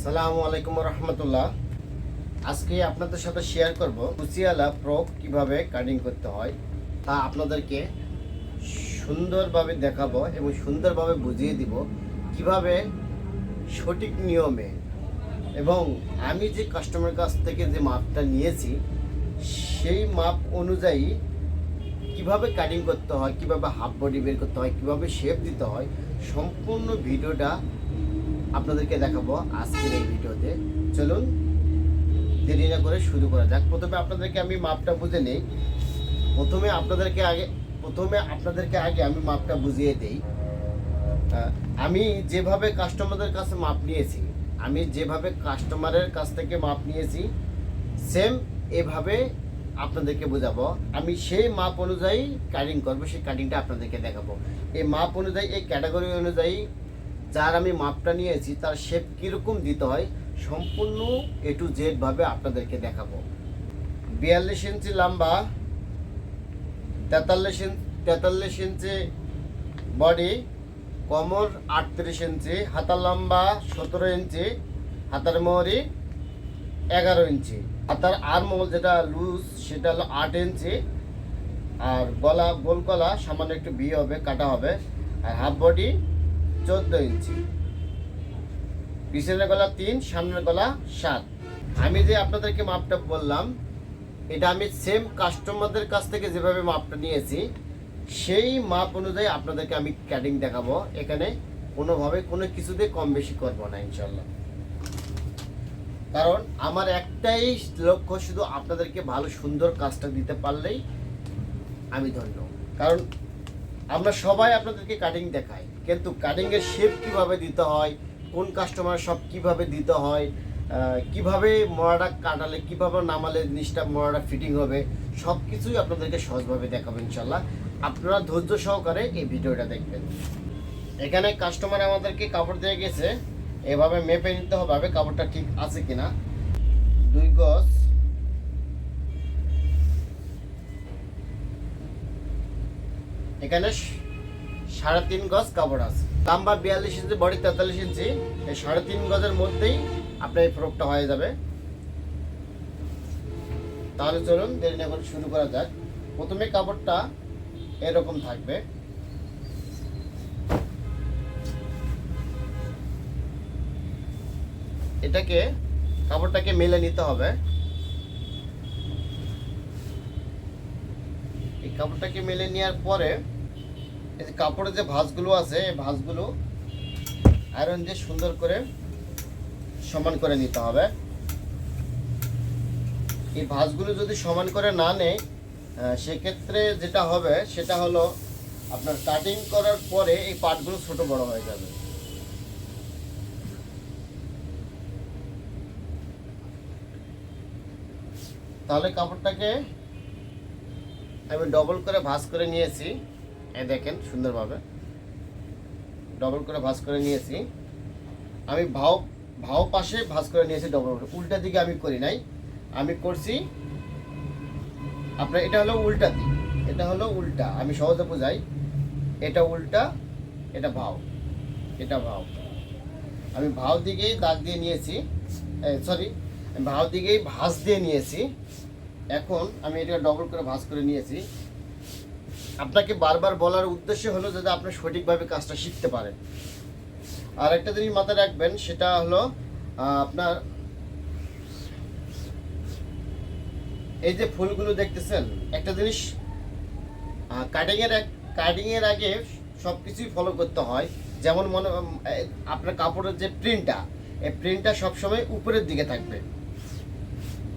আসসালামু আলাইকুম রহমতুল্লাহ আজকে আপনাদের সাথে শেয়ার করব কুচিয়ালা প্রোপ কীভাবে কাটিং করতে হয়, তা আপনাদেরকে সুন্দরভাবে দেখাবো এবং সুন্দরভাবে বুঝিয়ে দিব কীভাবে সঠিক নিয়মে এবং আমি যে কাস্টমার কাছ থেকে যে মাপটা নিয়েছি, সেই মাপ অনুযায়ী কীভাবে কাটিং করতে হয়, কীভাবে হাফ বডি বের করতে হয়, কীভাবে শেপ দিতে হয়, সম্পূর্ণ ভিডিওটা আপনাদেরকে দেখাবো আজকের এই ভিডিওতে। চলুন, দেরি না করে শুরু করা যাক। প্রথমে আপনাদেরকে আমি মাপটা বুঝে নেই। প্রথমে আপনাদেরকে আগে প্রথমে আপনাদেরকে আগে আমি মাপটা বুঝিয়ে দেই। আমি যেভাবে কাস্টমারদের কাছে মাপ নিয়েছি, আমি যেভাবে কাস্টমারের কাছ থেকে মাপ নিয়েছি সেম এভাবে আপনাদেরকে বোঝাবো। আমি সেই মাপ অনুযায়ী কাটিং করব, সেই কাটিংটা আপনাদেরকে দেখাবো। এই মাপ অনুযায়ী, এই ক্যাটাগরি অনুযায়ী যার আমি মাপটা নিয়েছি, তার শেপ কীরকম দিতে হয়, সম্পূর্ণ এ টু জেডভাবে আপনাদেরকে দেখাবো। বিয়াল্লিশ ইঞ্চি লম্বা, তেতাল্লিশ ইঞ্চি তেতাল্লিশ ইঞ্চি বডি, কোমর আটত্রিশ ইঞ্চি হাতার লম্বা সতেরো ইঞ্চি, হাতার মোহরি এগারো ইঞ্চি। হাতার আর্মহোল যেটা লুজ সেটা হলো আট ইঞ্চি। আর গলা, গোল গলা, সামান্য একটু বি হবে, কাটা হবে। আর হাফ বডি চোদ্দ ইঞ্চি। পিছনের গলা তিন, সামনের গলা সাত। আমি যে আপনাদেরকে মাপটা বললাম, এটা আমি সেম কাস্টমারদের কাছ থেকে যেভাবে মাপটা নিয়েছি, সেই মাপ অনুযায়ী আপনাদেরকে আমি ক্যাটিং দেখাবো। এখানে কোনোভাবে কোনো কিছুতে কম বেশি করব না ইনশাল্লাহ কারণ আমার একটাই লক্ষ্য, শুধু আপনাদেরকে ভালো সুন্দর কাজটা দিতে পারলেই আমি ধন্য। কারণ আমরা সবাই আপনাদেরকে কাটিং দেখাই। কিন্তু কাটিংয়ের শেপ কীভাবে দিতে হয়, কোন কাস্টমার সব কীভাবে দিতে হয় কীভাবে মরাটা কাটালে, কীভাবে নামালে জিনিসটা মরাটা ফিটিং হবে সব কিছুই আপনাদেরকে সহজভাবে দেখাবো ইনশাল্লাহ আপনারা ধৈর্য সহকারে এই ভিডিওটা দেখবেন। এখানে কাস্টমার আমাদেরকে কাপড় দিয়ে গেছে। এভাবে মেপে নিতে হবে কাপড়টা ঠিক আছে কিনা। দুই গজ। এখানে সাড়ে তিন গজ কাপড় আছে। লম্বা বিয়াল্লিশ ইঞ্চি, বডি তেতাল্লিশ ইঞ্চি। এই সাড়ে তিন গজের মধ্যেই আপনার এই ফ্রকটা হয়ে যাবে। তাহলে চলুন দেরি না করে শুরু করা যাক। প্রথমে কাপড়টা এরকম থাকবে। এটাকে, কাপড়টাকে মেলে নিতে হবে। কাপড়টাকে মেলে নেওয়ার পরে এই যে কাপড়ের যে ভাঁজগুলো আছে, এই ভাঁজগুলো আয়রন দিয়ে সুন্দর করে সমান করে নিতে হবে। এই ভাঁজগুলো যদি সমান করে না নেয় সেক্ষেত্রে যেটা হবে, সেটা হলো আপনার কাটিং করার পরে এই পাটগুলো ছোট বড় হয়ে যাবে। তাহলে কাপড়টাকে আমি ডবল করে ভাঁজ করে নিয়েছি। এই দেখেন, সুন্দরভাবে। ডবল করে ভাঁজ করে নিয়েছি। আমি ভাও ভাও পাশে ভাঁজ করে নিয়েছি ডবল করে। উল্টা দিকে আমি করি নাই। আমি করছি, আপনার এটা হলো উল্টা দিক। এটা হলো উল্টা। আমি সহজে বোঝাই। এটা উল্টা, এটা ভাও। এটা ভাও। আমি ভাও দিকেই দাগ দিয়ে নিয়েছি। সরি ভাও দিকেই ভাঁজ দিয়ে নিয়েছি। এখন আমি এটা ডবল করে ভাঁজ করে নিয়েছি। আপনাকে বারবার বলার উদ্দেশ্য হলো যাতে আপনি সঠিকভাবে কাজটা শিখতে পারেন। আর একটা জিনিস মাথায় রাখবেন, সেটা হলো আপনার এই যে ফুলগুলো দেখতেছেন, একটা জিনিস কাটিং এর কাটিং এর আগে সব কিছুই ফলো করতে হয়। যেমন মনে আপনার কাপড়ের যে প্রিন্টটা এই প্রিন্টটা সবসময় উপরের দিকে থাকবে।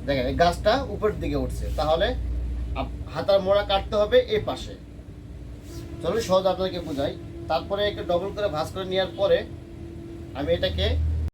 দেখেন, এই গাছটা উপরের দিকে উঠছে। তাহলে হাতার মোড়া কাটতে হবে এ পাশে। চলুন সহজ আপনাদেরকে বোঝাই। তারপরে একটু ডবল করে ভাঁজ করে নেওয়ার পরে আমি এটাকে